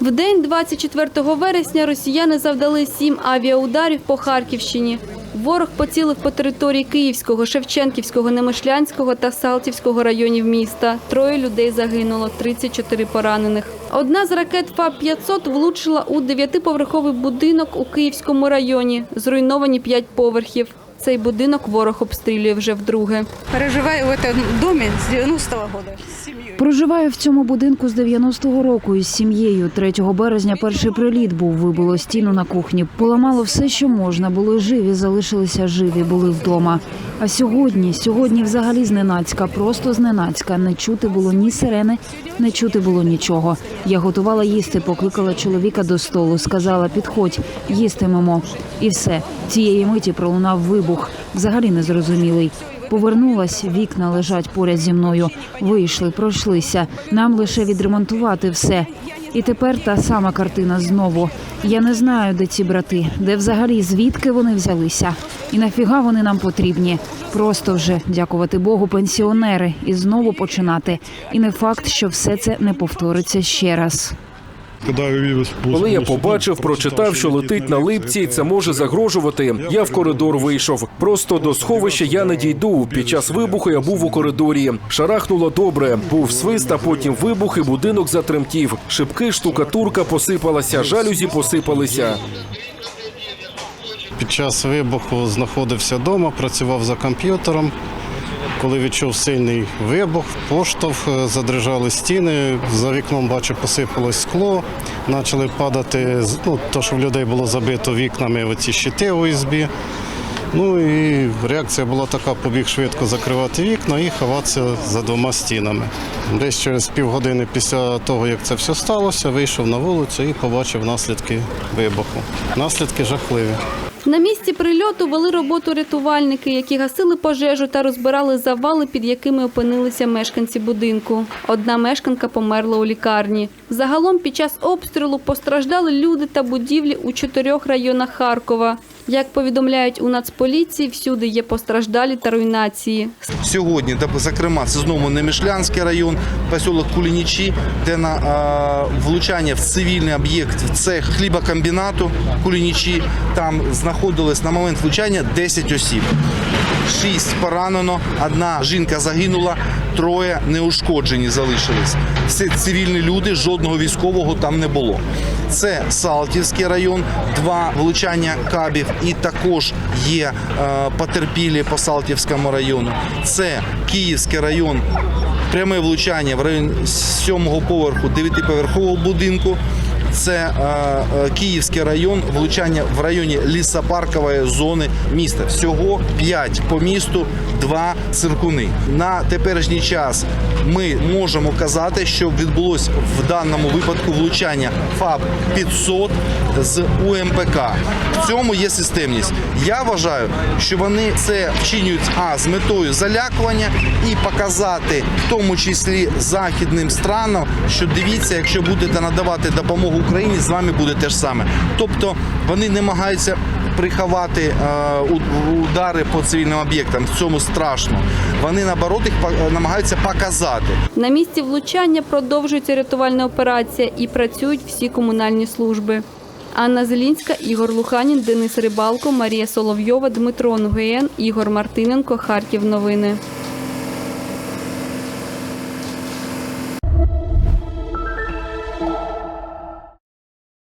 В день 24 вересня росіяни завдали сім авіаударів по Харківщині. Ворог поцілив по території Київського, Шевченківського, Немишлянського та Салтівського районів міста. Троє людей загинуло, 34 поранених. Одна з ракет ФАБ-500 влучила у дев'ятиповерховий будинок у Київському районі. Зруйновані п'ять поверхів. Цей будинок ворог обстрілює вже вдруге. Переживаю в цьому домі з 90-го року. Проживаю в цьому будинку з 90-го року із сім'єю. 3 березня перший приліт був. Вибило стіну на кухні. Поламало все, що можна. Були живі, залишилися живі, були вдома. А сьогодні, сьогодні взагалі зненацька, просто зненацька. Не чути було ні сирени, не чути було нічого. Я готувала їсти, покликала чоловіка до столу, сказала: підходь, їстимемо. І все. Цієї миті пролунав вибух, взагалі незрозумілий. Повернулась, вікна лежать поряд зі мною. Вийшли, пройшлися. Нам лише відремонтувати все. І тепер та сама картина знову. Я не знаю, де ці брати, де взагалі звідки вони взялися, і нафіга вони нам потрібні. Просто вже дякувати Богу, пенсіонери, і знову починати. І не факт, що все це не повториться ще раз. Коли я побачив, прочитав, що летить на липці, це може загрожувати. Я в коридор вийшов. Просто до сховища я не дійду. Під час вибуху я був у коридорі. Шарахнуло добре. Був свист, а потім вибух, і будинок затремтів. Шибки, штукатурка посипалася, жалюзі посипалися. Під час вибуху знаходився вдома, працював за комп'ютером. Коли відчув сильний вибух, поштовх, е, задрижали стіни, за вікном бачу, посипалось скло, почали падати, ну, то, що в людей було забито вікнами, оці щити ОСБ. Ну і реакція була така, побіг швидко закривати вікна і ховатися за двома стінами. Десь через півгодини після того, як це все сталося, вийшов на вулицю і побачив наслідки вибуху. Наслідки жахливі. На місці прильоту вели роботу рятувальники, які гасили пожежу та розбирали завали, під якими опинилися мешканці будинку. Одна мешканка померла у лікарні. Загалом під час обстрілу постраждали люди та будівлі у чотирьох районах Харкова. Як повідомляють у Нацполіції, всюди є постраждалі та руйнації. Сьогодні, зокрема, це знову Немишлянський район, поселок Кулінічі, де на влучання в цивільний об'єкт в цех хлібокомбінату Кулінічі. Там знаходилось на момент влучання 10 осіб. Шість поранено, одна жінка загинула, троє неушкоджені залишились. Все цивільні люди, жодного військового там не було. Це Салтівський район, два влучання кабів, і також є е, потерпілі по Салтівському району. Це Київський район, пряме влучання в район сьомого поверху дев'ятиповерхового будинку. Це е, е, Київський район, влучання в районі лісопаркової зони міста. Всього 5 по місту, 2 циркуни. На теперішній час ми можемо казати, що відбулось в даному випадку влучання ФАБ 500 з УМПК. В цьому є системність. Я вважаю, що вони це вчинюють а з метою залякування і показати, в тому числі західним странам, що дивіться, якщо будете надавати допомогу Україні, з вами буде те ж саме. Тобто вони намагаються приховати е, удари по цивільним об'єктам. В цьому страшно. Вони наоборот їх намагаються показати. На місці влучання продовжується рятувальна операція і працюють всі комунальні служби. Анна Зелінська, Ігор Луханін, Денис Рибалко, Марія Соловйова, Дмитро Нгуєн, Ігор Мартиненко, Харків. Новини.